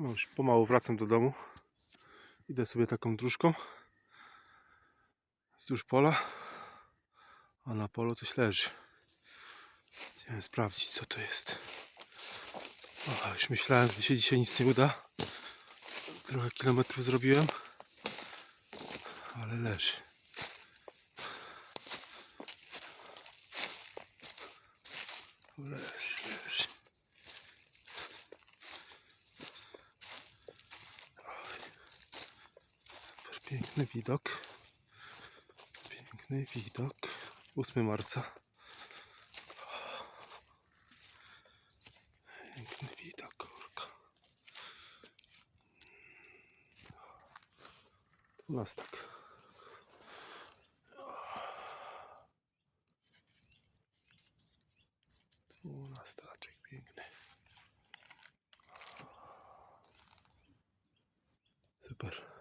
No, Już pomału wracam do domu. Idę sobie taką dróżką wzdłuż pola, a na polu coś leży. Chciałem sprawdzić, co to jest. O, już myślałem, że się dzisiaj nic nie uda. Trochę kilometrów zrobiłem, ale leży. Leży, piękny widok. Piękny widok. 8 marca. Piękny widok, kurka. 12. Dwunastaczek piękny. Super.